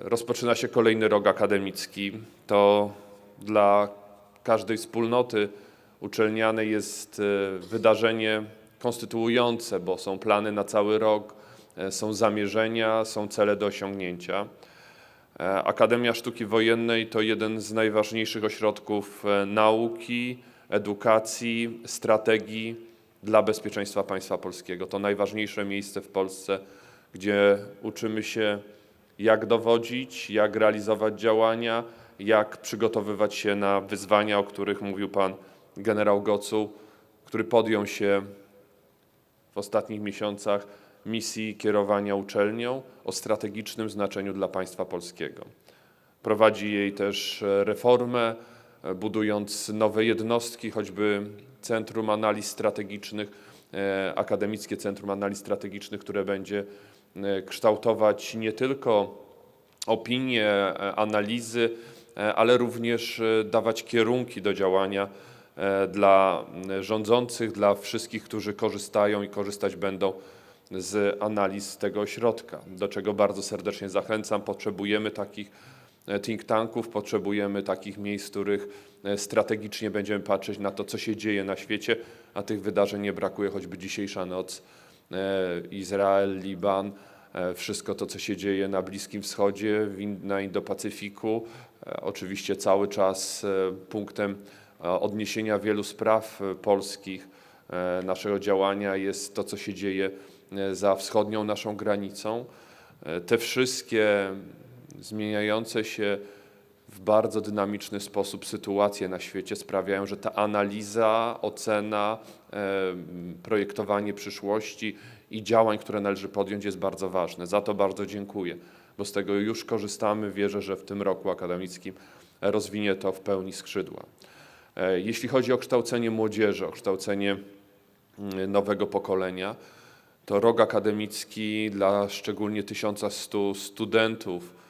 Rozpoczyna się kolejny rok akademicki. To dla każdej wspólnoty uczelnianej jest e, wydarzenie konstytuujące, bo są plany na cały rok, e, są zamierzenia, są cele do osiągnięcia. E, Akademia Sztuki Wojennej to jeden z najważniejszych ośrodków e, nauki, edukacji, strategii dla bezpieczeństwa państwa polskiego. To najważniejsze miejsce w Polsce, gdzie uczymy się, jak dowodzić, jak realizować działania, jak przygotowywać się na wyzwania, o których mówił pan generał Gocuł, który podjął się w ostatnich miesiącach misji kierowania uczelnią o strategicznym znaczeniu dla państwa polskiego. Prowadzi jej też reformę, budując nowe jednostki, choćby Centrum Analiz Strategicznych, e, Akademickie Centrum Analiz Strategicznych, które będzie kształtować nie tylko opinie, e, analizy, e, ale również e, dawać kierunki do działania e, dla rządzących, dla wszystkich, którzy korzystają i korzystać będą z analiz tego ośrodka, do czego bardzo serdecznie zachęcam. Potrzebujemy takich e, think tanków, potrzebujemy takich miejsc, w których e, strategicznie będziemy patrzeć na to, co się dzieje na świecie, a tych wydarzeń nie brakuje, choćby dzisiejsza noc, e, Izrael, Liban, e, wszystko to, co się dzieje na Bliskim Wschodzie, na Indo-Pacyfiku. E, Oczywiście cały czas e, punktem e, odniesienia wielu spraw e, polskich e, naszego działania jest to, co się dzieje e, za wschodnią naszą granicą. E, Te wszystkie zmieniające się w bardzo dynamiczny sposób sytuacje na świecie sprawiają, że ta analiza, ocena, e, projektowanie przyszłości i działań, które należy podjąć, jest bardzo ważne. Za to bardzo dziękuję, bo z tego już korzystamy. Wierzę, że w tym roku akademickim rozwinie to w pełni skrzydła. E, Jeśli chodzi o kształcenie młodzieży, o kształcenie mm, nowego pokolenia, to rok akademicki dla szczególnie 1100 studentów,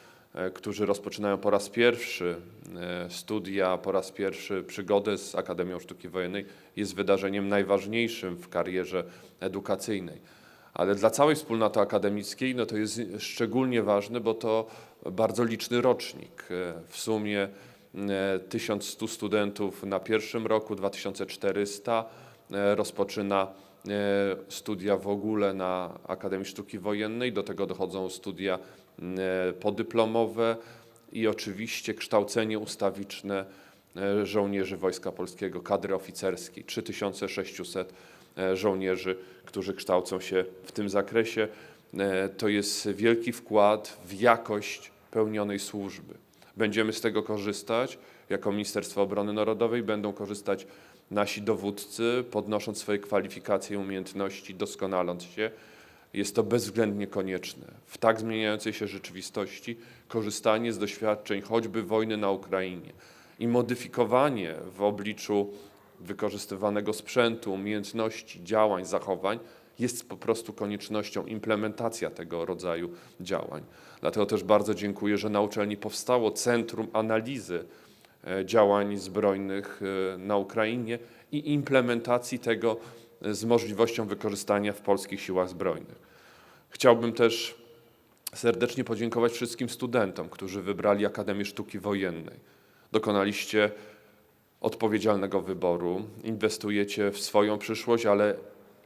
którzy rozpoczynają po raz pierwszy e, studia, po raz pierwszy przygodę z Akademią Sztuki Wojennej, jest wydarzeniem najważniejszym w karierze edukacyjnej. Ale dla całej wspólnoty akademickiej no to jest szczególnie ważne, bo to bardzo liczny rocznik. E, W sumie e, 1100 studentów na pierwszym roku, 2400 e, rozpoczyna e, studia w ogóle na Akademii Sztuki Wojennej. Do tego dochodzą studia e, podyplomowe i oczywiście kształcenie ustawiczne e, żołnierzy Wojska Polskiego, kadry oficerskiej. 3600 e, żołnierzy, którzy kształcą się w tym zakresie. E, To jest wielki wkład w jakość pełnionej służby. Będziemy z tego korzystać. Jako Ministerstwo Obrony Narodowej będą korzystać nasi dowódcy, podnosząc swoje kwalifikacje i umiejętności, doskonaląc się. Jest to bezwzględnie konieczne. W tak zmieniającej się rzeczywistości korzystanie z doświadczeń choćby wojny na Ukrainie i modyfikowanie w obliczu wykorzystywanego sprzętu, umiejętności, działań, zachowań jest po prostu koniecznością implementacja tego rodzaju działań. Dlatego też bardzo dziękuję, że na uczelni powstało Centrum Analizy Działań Zbrojnych e, na Ukrainie i implementacji tego e, z możliwością wykorzystania w polskich siłach zbrojnych. Chciałbym też serdecznie podziękować wszystkim studentom, którzy wybrali Akademię Sztuki Wojennej. Dokonaliście odpowiedzialnego wyboru, inwestujecie w swoją przyszłość, ale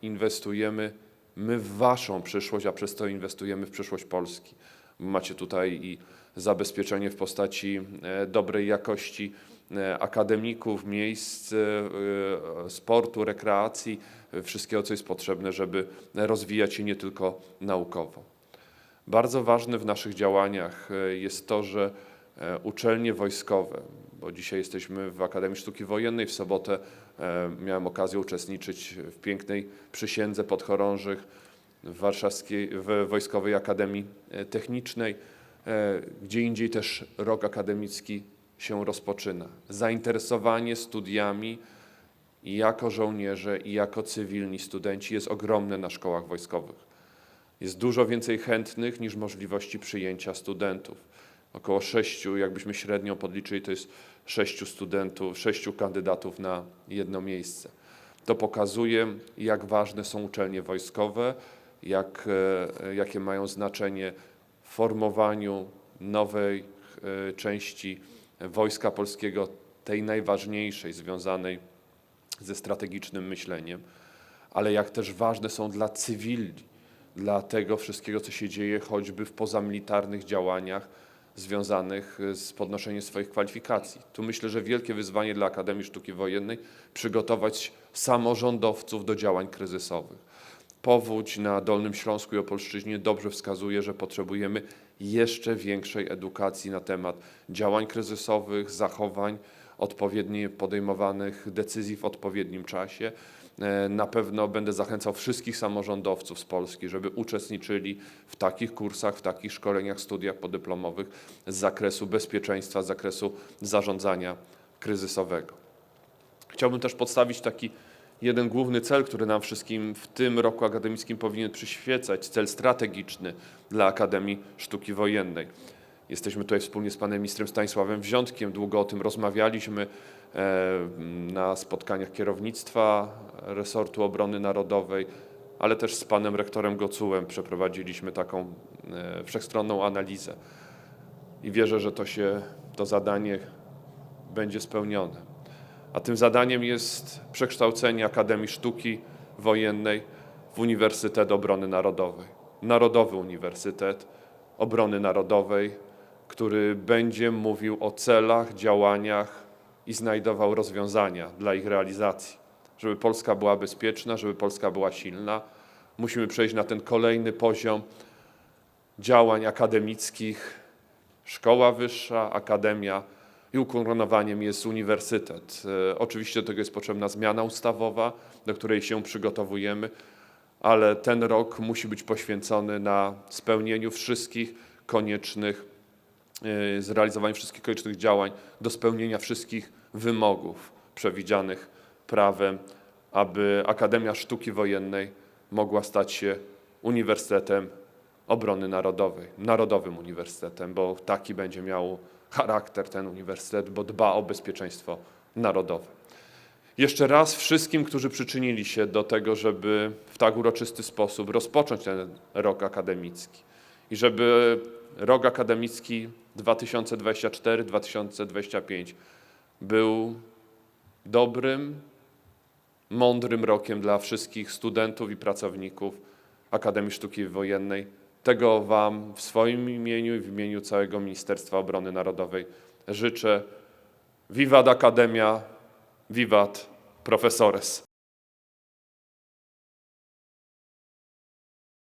inwestujemy my w Waszą przyszłość, a przez to inwestujemy w przyszłość Polski. Macie tutaj i zabezpieczenie w postaci e, dobrej jakości e, akademików, miejsc e, sportu, rekreacji, wszystkiego, co jest potrzebne, żeby rozwijać się nie tylko naukowo. Bardzo ważne w naszych działaniach jest to, że uczelnie wojskowe, bo dzisiaj jesteśmy w Akademii Sztuki Wojennej, w sobotę miałem okazję uczestniczyć w pięknej przysiędze podchorążych w Warszawskiej, w Wojskowej Akademii Technicznej. E, Gdzie indziej też rok akademicki się rozpoczyna. Zainteresowanie studiami i jako żołnierze, i jako cywilni studenci jest ogromne na szkołach wojskowych. Jest dużo więcej chętnych niż możliwości przyjęcia studentów. Około sześciu, jakbyśmy średnią podliczyli, to jest sześciu studentów, sześciu kandydatów na jedno miejsce. To pokazuje, jak ważne są uczelnie wojskowe, jak, e, jakie mają znaczenie formowaniu nowej e, części Wojska Polskiego, tej najważniejszej, związanej ze strategicznym myśleniem, ale jak też ważne są dla cywili, dla tego wszystkiego, co się dzieje choćby w pozamilitarnych działaniach związanych z podnoszeniem swoich kwalifikacji. Tu myślę, że wielkie wyzwanie dla Akademii Sztuki Wojennej przygotować samorządowców do działań kryzysowych. Powódź na Dolnym Śląsku i Opolszczyźnie dobrze wskazuje, że potrzebujemy jeszcze większej edukacji na temat działań kryzysowych, zachowań, odpowiednio podejmowanych decyzji w odpowiednim czasie. E, Na pewno będę zachęcał wszystkich samorządowców z Polski, żeby uczestniczyli w takich kursach, w takich szkoleniach, studiach podyplomowych z zakresu bezpieczeństwa, z zakresu zarządzania kryzysowego. Chciałbym też podstawić taki jeden główny cel, który nam wszystkim w tym roku akademickim powinien przyświecać, cel strategiczny dla Akademii Sztuki Wojennej. Jesteśmy tutaj wspólnie z panem ministrem Stanisławem Wziątkiem, długo o tym rozmawialiśmy e, na spotkaniach kierownictwa resortu obrony narodowej, ale też z panem rektorem Gocułem przeprowadziliśmy taką e, wszechstronną analizę i wierzę, że to się, to zadanie będzie spełnione. A tym zadaniem jest przekształcenie Akademii Sztuki Wojennej w Uniwersytet Obrony Narodowej. Narodowy Uniwersytet Obrony Narodowej, który będzie mówił o celach, działaniach i znajdował rozwiązania dla ich realizacji. Żeby Polska była bezpieczna, żeby Polska była silna, musimy przejść na ten kolejny poziom działań akademickich, szkoła wyższa, akademia i ukoronowaniem jest uniwersytet. E, Oczywiście do tego jest potrzebna zmiana ustawowa, do której się przygotowujemy, ale ten rok musi być poświęcony na spełnieniu wszystkich koniecznych, e, zrealizowaniu wszystkich koniecznych działań do spełnienia wszystkich wymogów przewidzianych prawem, aby Akademia Sztuki Wojennej mogła stać się Uniwersytetem Obrony Narodowej, Narodowym Uniwersytetem, bo taki będzie miał charakter ten uniwersytet, bo dba o bezpieczeństwo narodowe. Jeszcze raz wszystkim, którzy przyczynili się do tego, żeby w tak uroczysty sposób rozpocząć ten rok akademicki i żeby rok akademicki 2024-2025 był dobrym, mądrym rokiem dla wszystkich studentów i pracowników Akademii Sztuki Wojennej. Tego Wam w swoim imieniu i w imieniu całego Ministerstwa Obrony Narodowej życzę. Wiwat Akademia, wiwat profesores.